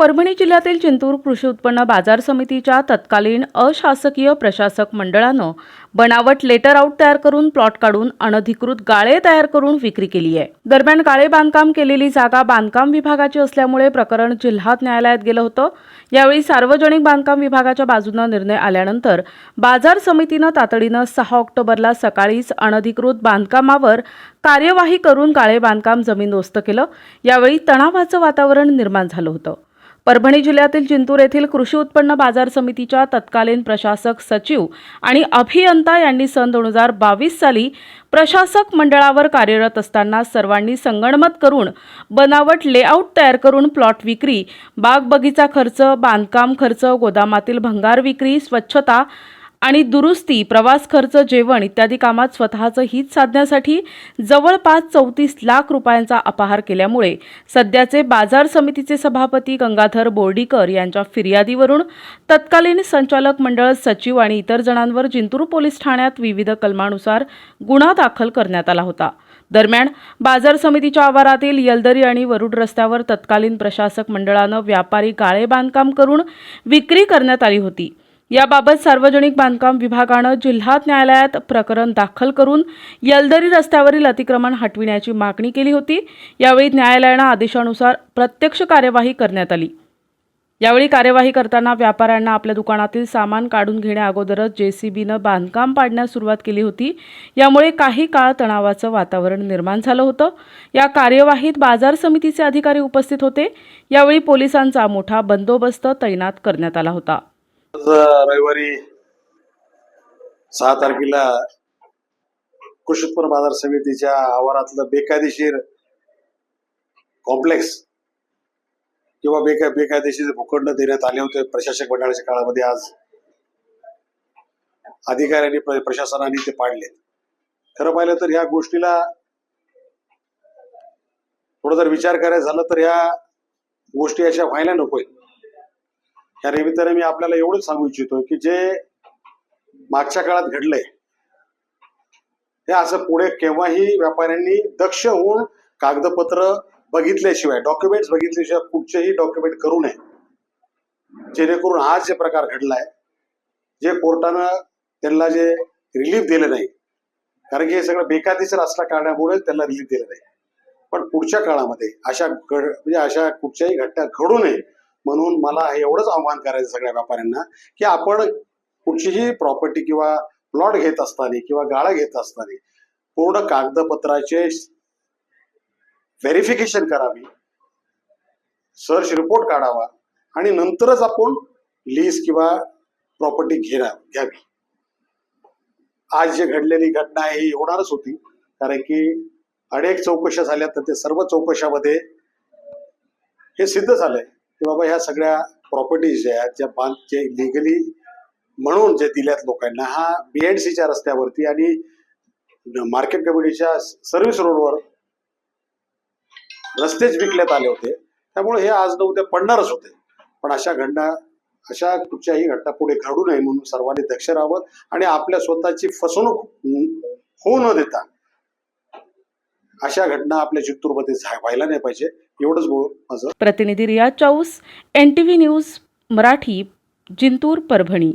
परभणी जिल्ह्यातील चिंतूर कृषी उत्पन्न बाजार समितीच्या तत्कालीन अशासकीय प्रशासक मंडळानं बनावट लेटर आउट तयार करून प्लॉट काढून अनधिकृत गाळे तयार करून विक्री केली आहे. दरम्यान गाळे बांधकाम केलेली जागा बांधकाम विभागाची असल्यामुळे प्रकरण जिल्हा न्यायालयात गेलं होतं. यावेळी सार्वजनिक बांधकाम विभागाच्या बाजूनं निर्णय आल्यानंतर बाजार समितीनं तातडीनं सहा ऑक्टोबरला सकाळीच अनधिकृत बांधकामावर कार्यवाही करून गाळे बांधकाम जमीनदोस्त केलं. यावेळी तणावाचं वातावरण निर्माण झालं होतं. परभणी जिल्ह्यातील जिंतूर येथील कृषी उत्पन्न बाजार समितीच्या तत्कालीन प्रशासक सचिव आणि अभियंता यांनी सन दोन हजार बावीस साली प्रशासक मंडळावर कार्यरत असताना सर्वांनी संगणमत करून बनावट लेआउट तयार करून प्लॉट विक्री बाग बगीचा खर्च बांधकाम खर्च गोदामातील भंगार विक्री स्वच्छता आणि दुरुस्ती प्रवास खर्च जेवण इत्यादी कामात स्वतःचं हित साधण्यासाठी जवळपास चौतीस लाख रुपयांचा अपहार केल्यामुळे सध्याचे बाजार समितीचे सभापती गंगाधर बोर्डीकर यांच्या फिर्यादीवरून तत्कालीन संचालक मंडळ सचिव आणि इतर जणांवर जिंतूर पोलीस ठाण्यात विविध कलमानुसार गुन्हा दाखल करण्यात आला होता. दरम्यान बाजार समितीच्या आवारातील यलदरी आणि वरुड रस्त्यावर तत्कालीन प्रशासक मंडळानं व्यापारी गाळे बांधकाम करून विक्री करण्यात आली होती. याबाबत सार्वजनिक बांधकाम विभागानं जिल्हा न्यायालयात प्रकरण दाखल करून यलदरी रस्त्यावरील अतिक्रमण हटविण्याची मागणी केली होती. यावेळी न्यायालयानं आदेशानुसार प्रत्यक्ष कार्यवाही करण्यात आली. यावेळी कार्यवाही करताना व्यापाऱ्यांना आपल्या दुकानातील सामान काढून घेण्याअगोदरच जेसीबीनं बांधकाम पाडण्यास सुरुवात केली होती. यामुळे काही काळ तणावाचं वातावरण निर्माण झालं होतं. या कार्यवाहीत बाजार समितीचे अधिकारी उपस्थित होते. यावेळी पोलिसांचा मोठा बंदोबस्त तैनात करण्यात आला होता. रविवारी सहा तारखेला कृषी उत्पन्न बाजार समितीच्या आवारातलं बेकायदेशीर कॉम्प्लेक्स किंवा बेका बेकायदेशीर भूखंड देण्यात आले होते प्रशासक मंडळाच्या काळामध्ये आज अधिकाऱ्यांनी प्रशासनाने ते पाडले खरं पाहिलं तर ह्या गोष्टीला थोडं जर विचार करायचा झाला तर ह्या गोष्टी अशा व्हायला नकोय या निमित्ताने मी आपल्याला एवढंच सांगू इच्छितो की जे मागच्या काळात घडलंय हे असं पुढे केव्हाही व्यापाऱ्यांनी दक्ष होऊन कागदपत्र बघितल्याशिवाय डॉक्युमेंट्स बघितल्याशिवाय कुठचेही डॉक्युमेंट करू नये. जेणेकरून आज जे प्रकार घडलाय जे कोर्टानं त्यांना जे रिलीफ दिलं नाही कारण की हे सगळं बेकायदेशीर असल्या कारणामुळे त्यांना रिलीफ दिलं नाही. पण पुढच्या काळामध्ये अशा घड म्हणजे अशा कुठच्याही घटना घडू नये म्हणून मला हे एवढंच आव्हान करायचं सगळ्या व्यापाऱ्यांना की आपण कुठचीही प्रॉपर्टी किंवा प्लॉट घेत असताना किंवा गाळा घेत असताना पूर्ण कागदपत्राचे व्हेरिफिकेशन करावी सर्च रिपोर्ट काढावा आणि नंतरच आपण लीज किंवा प्रॉपर्टी घेरा घ्यावी. आज जे घडलेली घटना आहे ही होणारच होती. कारण की अनेक चौकशा झाल्या तर ते सर्व चौकशामध्ये हे सिद्ध झालंय. की बाबा ह्या सगळ्या प्रॉपर्टीज ज्या आहेत ज्या बांध जे लिगली म्हणून जे दिल्यात लोकांना हा बीएनसीच्या रस्त्यावरती आणि मार्केट कमिटीच्या सर्व्हिस रोडवर रस्तेच विकण्यात आले होते. त्यामुळे हे आज न उद्या पडणारच होते. पण अशा घटना अशा कुठच्याही घटना पुढे घडू नये म्हणून सर्वांनी दक्ष राहावं आणि आपल्या स्वतःची फसवणूक होऊ न देता अशा घटना आपल्या चित्तूरमध्ये झा- व्हायला नाही पाहिजे. एवढंच माझं. प्रतिनिधी Riyaz Chaus N T V news Marathi Jintur Parbhani.